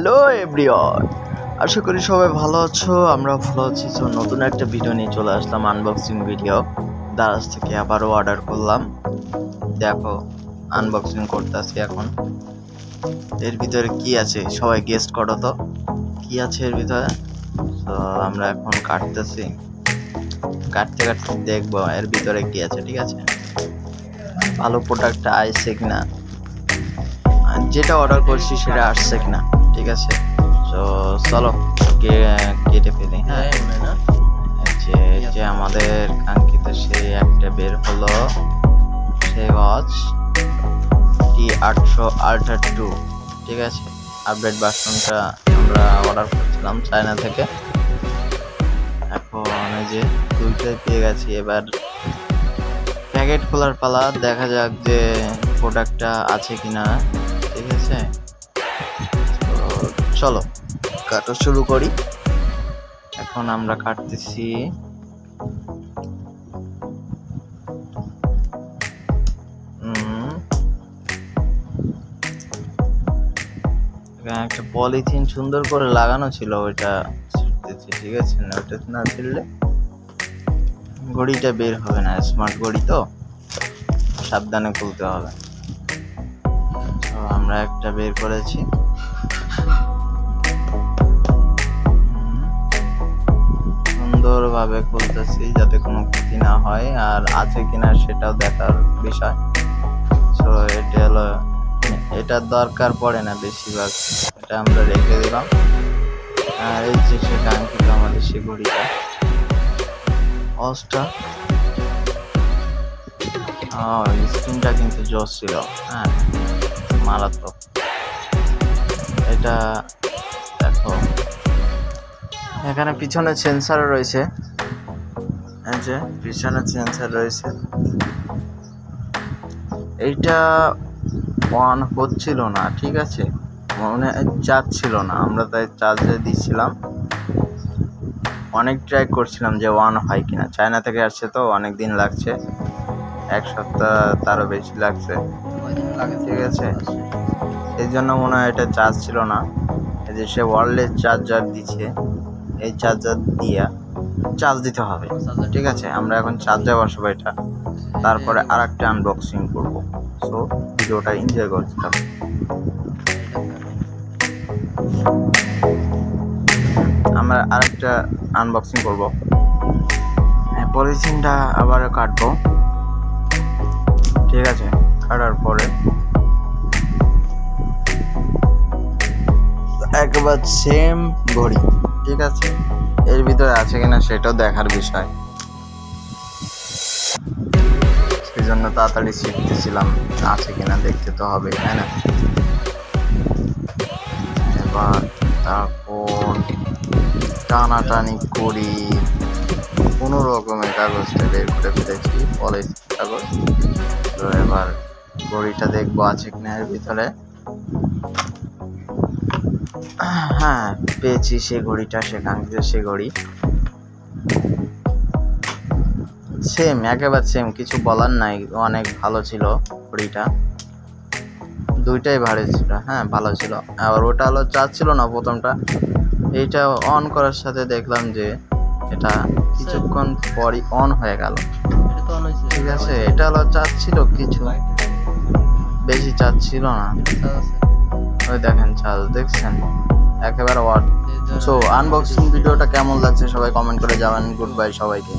Hello everyone, আশা করি সবাই ভালো আছো আমরা ভালো আছি। তো নতুন একটা ভিডিও নিয়ে চলে আসলাম আনবক্সিং ভিডিও দারাজ থেকে আবারও অর্ডার করলাম। দেখো আনবক্সিং করতেছি এখন। এর ভিতরে কি আছে? সবাই গেস্ট করো তো। কি আছে এর ভিতরে? তো আমরা এখন কাটতেছি। কাটতে কাটতে দেখব এর ভিতরে কি আছে, ঠিক আছে? ভালো প্রোডাক্টটা আসছে কিনা? যেটা অর্ডার করছি সেটা আসছে কিনা? ঠিক আছে। তো চলো কে কেটে ফেলি হ্যাঁ? যে যে আমাদের কাঙ্ক্ষিত সেই একটা বের হলো সেই ওয়াচ টি আটশো আল্ট্রা টু ঠিক আছে? আপডেট ভার্সনটা আমরা অর্ডার করছিলাম চায়না থেকে। এখন এই যে দুইটাই পেয়ে গেছি। এবার প্যাকেট খোলার পালা দেখা যাক যে প্রোডাক্টটা আছে কিনা। ঠিক আছে? চলো, কাটা শুরু করি। এখন আমরা কাটতেছি। একটা পলিথিন সুন্দর করে লাগানো ছিল, ওইটা ঠিক আছে? না ওটা না ছিঁড়লে ঘড়িটা বের হবে না স্মার্ট ঘড়ি তো? সাবধানে খুলতে হবে। আমরা একটা বের করেছি। সুন্দরভাবে খুলতেছি যাতে কোনো ক্ষতি না হয় আর আছে কিনা সেটাও দেখার বিষয়। তো এটা হলো এটার দরকার পড়ে না বেশিরভাগ। এটা আমরা রেখে দিলাম। আর এই যে সে কাঙ্ক্ষিত আমাদের সে ঘড়িটা অসটা স্ক্রিনটা কিন্তু জোস ছিল। হ্যাঁ মারাত্মক। এটা দেখো। এখানে পিছনে সেন্সার রয়েছে। যে পিছনে সেন্সার রয়েছে। এইটা অন হচ্ছিল না, ঠিক আছে? মনে যাচ্ছিল না, আমরা তাই চার্জে দিচ্ছিলাম। অনেক ট্রাই করছিলাম যে ওয়ান হয় কিনা চায়না থেকে আসছে তো অনেক দিন লাগছে। এক সপ্তাহ তারও বেশি লাগছে। ঠিক আছে? এই জন্য মনে হয় এটা চার্জ ছিল না। যে সে ওয়ারলেস চার্জার দিচ্ছে, এই চার্জার দিয়া। চার্জ দিতে হবে। ঠিক আছে? আমরা এখন চার্জার বসাবো এটা তারপরে আর একটা আনবক্সিং করব। সো ভিডিওটা এনজয় করতে হবে আমরা আর একটা আনবক্সিং করব পলিথিনটা আবার কাটবো। ঠিক আছে? কাটার পরে একবার সেম ঘড়ি। ঠিক আছে? এর ভিতরে আছে কিনা সেটাও দেখার বিষয়। সেই জন্য তাড়াতাড়ি শিখতেছিলাম, আছে কিনা দেখতে তো হবে, তাই না? এবার তারপর টানাটানি করি। কোনো রকমের কাগজটা বের করে ফেলেছি পলিথিন কাগজ। তো এবার ঘড়িটা দেখব আছে কিনা এর ভিতরে। হ্যাঁ পেয়েছি সে ঘড়িটা সেখান থেকে সে ঘড়ি। সেম একেবারে সেম কিছু বলার নাই অনেক ভালো ছিল ঘড়িটা। দুইটাই ভালো ছিল হ্যাঁ ভালো ছিল। আবার ওটা হলো চার্জ ছিল না প্রথমটা। এইটা অন করার সাথে দেখলাম যে এটা কিছুক্ষণ পরই অন হয়ে গেল। ঠিক আছে এটা হলো চার্জ ছিল কিছু। বেশি চার্জ ছিল না। ওই দেখেন, চাল দেখছেন? একেবারে ওয়াট সো আনবক্সিং ভিডিওটা কেমন লাগছে? সবাই কমেন্ট করে যাবেন গুড বাই সবাইকে।